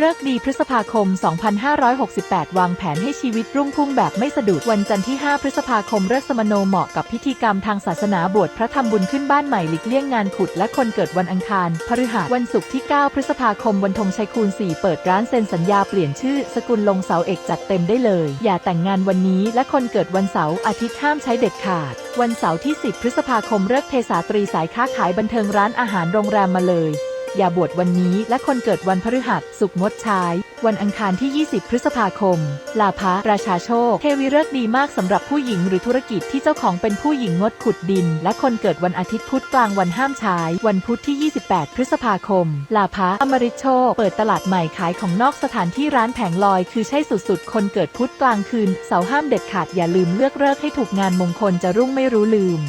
เลิกดีพฤษภาคม 2568 วางแผนให้ชีวิตรุ่งพุ่งแบบไม่สะดุด วันจันทร์ที่ 5 พฤษภาคมเลิกษ์สมโนเหมาะกับพิธีกรรมทางศาสนาบวชพระทำบุญขึ้นบ้านใหม่หลีกเลี่ยงงานขุดและคนเกิดวันอังคาร พฤหัสวันศุกร์ที่ 9 พฤษภาคม วันธงชัยคูณ 4 เปิดร้านเซ็นสัญญาเปลี่ยนชื่อ สกุลลงเสาเอกจัดเต็มได้เลย อย่าแต่งงานวันนี้และคนเกิดวันเสาร์อาทิตย์ห้ามใช้เด็ดขาด วันเสาร์ที่ 10 พฤษภาคมเลิกษ์เทสาตรีสายค้าขายบันเทิงร้านอาหารโรงแรมมาเลย อย่าบวชวันนี้และคนเกิดวันพฤหัสสุกงดใช้ วันอังคารที่ 20 พฤษภาคม ลาภะราชาโชค เทวีฤกษ์ดีมากสำหรับผู้หญิงหรือธุรกิจที่เจ้าของเป็นผู้หญิงงดขุดดิน และคนเกิดวันอาทิตย์พุธกลางวันห้ามใช้ วันพุธที่ 28 พฤษภาคม ลาภะอมฤตโชค เปิดตลาดใหม่ขายของนอกสถานที่ร้านแผงลอย คือใช่สุดๆ คนเกิดพุธกลางคืน เสาห้ามเด็ดขาดอย่าลืมเลือกเลิกให้ถูกงานมงคลจะรุ่งไม่รู้ลืม